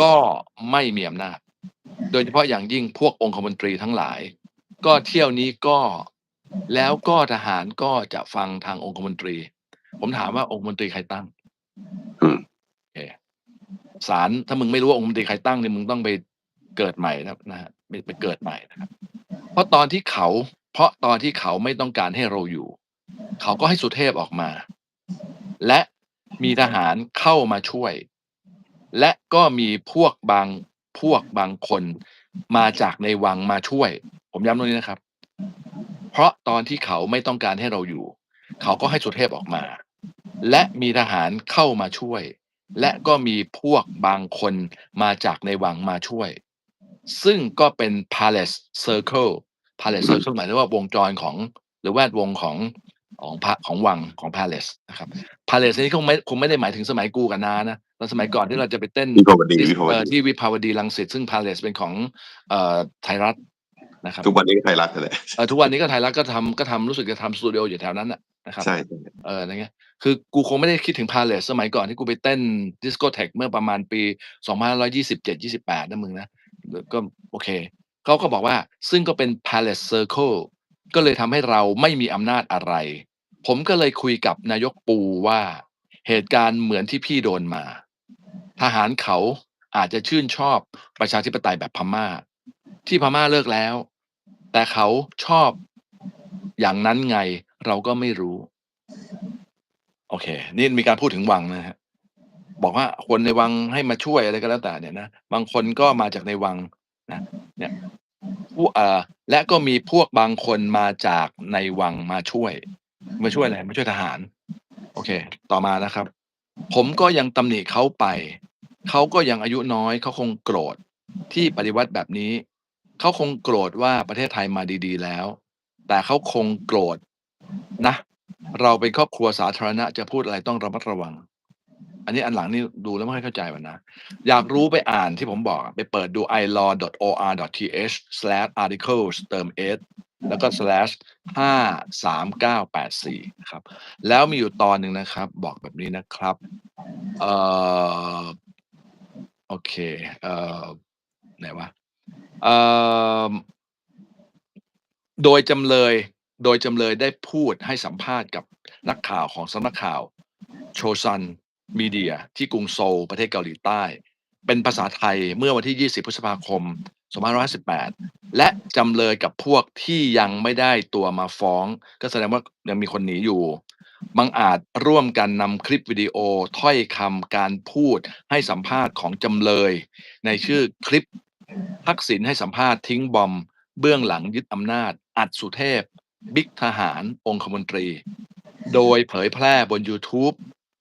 ก็ไม่มีอำนาจ โดยเฉพาะอย่างยิ่งพวกองคมนตรีทั้งหลาย ก็เที่ยวนี้ก็แล้วก็ทหารก็จะฟังทางองคมนตรี ผมถามว่าองคมนตรีใครตั้งอืมโอเคศาลถ้ามึงไม่รู้ว่าองคมนตรีใครตั้งเนี่ยมึงต้องไปเกิดใหม่นะนะฮะไปไปเกิดใหม่นะครับ เพราะตอนที่เขา เพราะตอนที่เขาไม่ต้องการให้เราอยู่ เขาก็ให้สุเทพออกมา และมีทหารเข้ามาช่วย และก็มีพวกบางพวกบางคนมาจากในวังมาช่วย ผมย้ำตรงนี้นะครับ เพราะตอนที่เขาไม่ต้องการให้เราอยู่ เขาก็ให้สุเทพออกมา และมีทหารเข้ามาช่วย และก็มีพวกบางคนมาจากในวังมาช่วย ซึ่งก็เป็น palace circle palace circle หมายถึงว่าวงจรของหรือแวดวงของ ของพระของวังของ palace นะครับ palace นี่คงไม่คงไม่ได้หมายถึงสมัยกูกับนานะแล้วสมัยก่อนที่เราจะไปเต้นวิภาวดีวิภาวเอ่อดีที่วิภาวดีรังสิตซึ่ง palace เป็นของเอ่อไทยรัฐนะครับทุกวันนี้ก็ไทยรัฐนั่นแหละเออทุกวันนี้ก็ไทยรัฐก็ทำก็ทำรู้สึกจะทำสตูดิโออยู่แถวนั้นน่ะนะครับใช่ใช่เอออะไรเงี้ยคือกูคงไม่ได้คิดถึงพาเลสสมัยก่อนที่กูไปเต้นดิสโกเทคเมื่อประมาณปี2527 28นะมึงนะก็โอเคเขาก็บอกว่าซึ่งก็เป็น Palace Circle ก็เลยทำให้เราไม่มีอำนาจอะไร ผมก็เลยคุยกับนายกปูว่าเหตุการณ์เหมือนที่พี่โดนมา ทหารเขาอาจจะชื่นชอบประชาธิปไตยแบบพม่า ที่พม่าเลิกแล้ว แต่เขาชอบอย่างนั้นไงเราก็ไม่รู้ โอเค นี่มีการพูดถึงวังนะฮะบอกว่าคนในวังให้มาช่วยอะไรก็แล้วแต่เนี่ยนะบางคนก็มาจากในวังนะเนี่ยผู้อ่อและก็มีพวกบางคนมาจากในวังมาช่วย มาช่วยอะไรมาช่วยทหาร โอเค ต่อมานะครับ ผมก็ยังตำหนิเขาไป เขาก็ยังอายุน้อยเขาคงโกรธที่ปฏิวัติแบบนี้เขาคงโกรธว่าประเทศไทยมาดีๆแล้ว แต่เขาคงโกรธนะ เราเป็นครอบครัวสาธารณะจะพูดอะไรต้องระมัดระวัง อันนี้อันหลังนี่ดูแล้วไม่ค่อยเข้าใจมันนะ อยากรู้ไปอ่านที่ผมบอกอะไปเปิดดู ilaw.or.th/articles เติม s แล้วก็ slash ห้าสามเก้าแปดสี่นะครับ แล้วมีอยู่ตอนหนึ่งนะครับ บอกแบบนี้นะครับ เอ่อ โอเค เอ่อ ไหนวะ เอ่อ โดยจำเลย โดยจำเลยได้พูดให้สัมภาษณ์กับนักข่าวของสำนักข่าว โชซัน มีเดียที่กรุงโซลประเทศเกาหลีใต้ เป็นภาษาไทยเมื่อวันที่ 20 พฤษภาคม 2558 และจำเลยกับพวกที่ยังไม่ได้ตัวมาฟ้อง ก็แสดงว่ายังมีคนหนีอยู่บางอาจร่วมกันนำคลิปวิดีโอถ้อยคำการพูดให้สัมภาษณ์ของจำเลย ในชื่อคลิปทักษิณให้สัมภาษณ์ทิ้งบอม เบื้องหลังยึดอำนาจ อัดสุเทพ บิ๊กทหาร องคมนตรี โดยเผยแพร่บน YouTube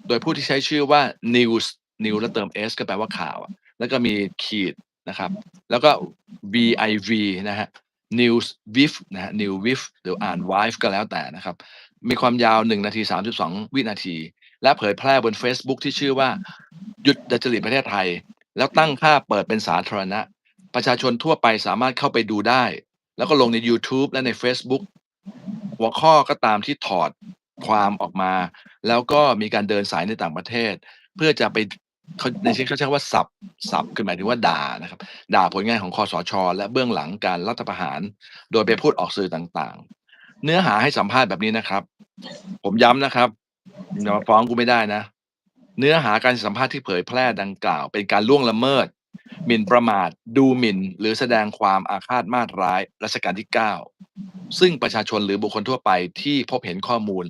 โดยผู้ที่ใช้ชื่อว่า news news แล้วเติม s ก็แปลว่าข่าว แล้วก็มีขีดนะครับ แล้วก็ viv นะฮะ news with นะฮะ new with หรืออ่าน wife ก็แล้วแต่นะครับ มีความยาว 1 นาที 32 วินาที และเผยแพร่บน Facebook ที่ชื่อว่า หยุดดัจจริตประเทศไทย แล้วตั้งค่าเปิดเป็นสาธารณะ ประชาชนทั่วไปสามารถเข้าไปดูได้ แล้วก็ลงใน YouTube และใน Facebook หัวข้อก็ตามที่ถอด ความออกมา แล้วก็มีการเดินสายในต่างประเทศ เพื่อจะไปเขาในที่เขาใช้ว่าสับสับคือหมายถึงว่าด่านะครับ ด่าผลงานของคอสช และเบื้องหลังการรัฐประหาร โดยไปพูดออกสื่อต่างๆ เนื้อหาให้สัมภาษณ์แบบนี้นะครับ ผมย้ำนะครับอย่ามาฟ้องกูไม่ได้นะ เนื้อหาการสัมภาษณ์ที่เผยแพร่ดังกล่าว เป็นการล่วงละเมิดหมิ่นประมาท ดูหมิ่น หรือแสดงความอาฆาตมาตร้ายรัชกาลที่ 9 ซึ่งประชาชนหรือบุคคลทั่วไปที่พบเห็นข้อมูล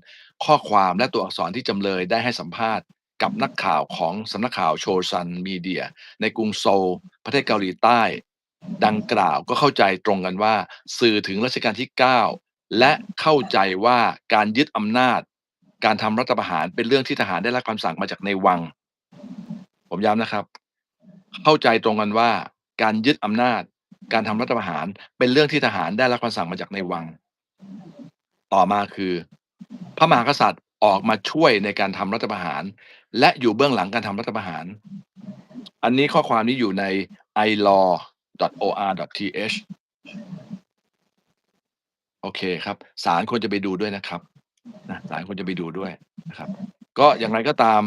ข้อความและตัวอักษรที่จำเลยได้ให้สัมภาษณ์ กับนักข่าวของสำนักข่าวโชซันมีเดีย ในกรุงโซลประเทศเกาหลีใต้ ดังกล่าวก็เข้าใจตรงกันว่า สื่อถึงรัชกาลที่ 9 และเข้าใจว่าการยึดอำนาจ การทำรัฐประหารเป็นเรื่องที่ทหารได้รับคำสั่งมาจากในวัง ผมย้ำนะครับ เข้าใจตรงกันว่าการยึดอำนาจ การทำรัฐประหารเป็นเรื่องที่ทหารได้รับคำสั่งมาจากในวัง ต่อมาคือ พระมหากษัตริย์ออกมาช่วยในการทำรัฐประหาร และอยู่เบื้องหลังการทำรัฐประหาร อันนี้ข้อความนี้อยู่ใน ilaw.or.th โอเคครับศาลควรจะไปดูด้วยนะครับนะศาลควรจะไปดูด้วยนะครับ ก็อย่างไรก็ตาม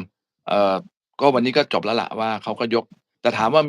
เอ่อก็วันนี้ก็จบแล้วละว่าเขาก็ยกแต่ถามว่า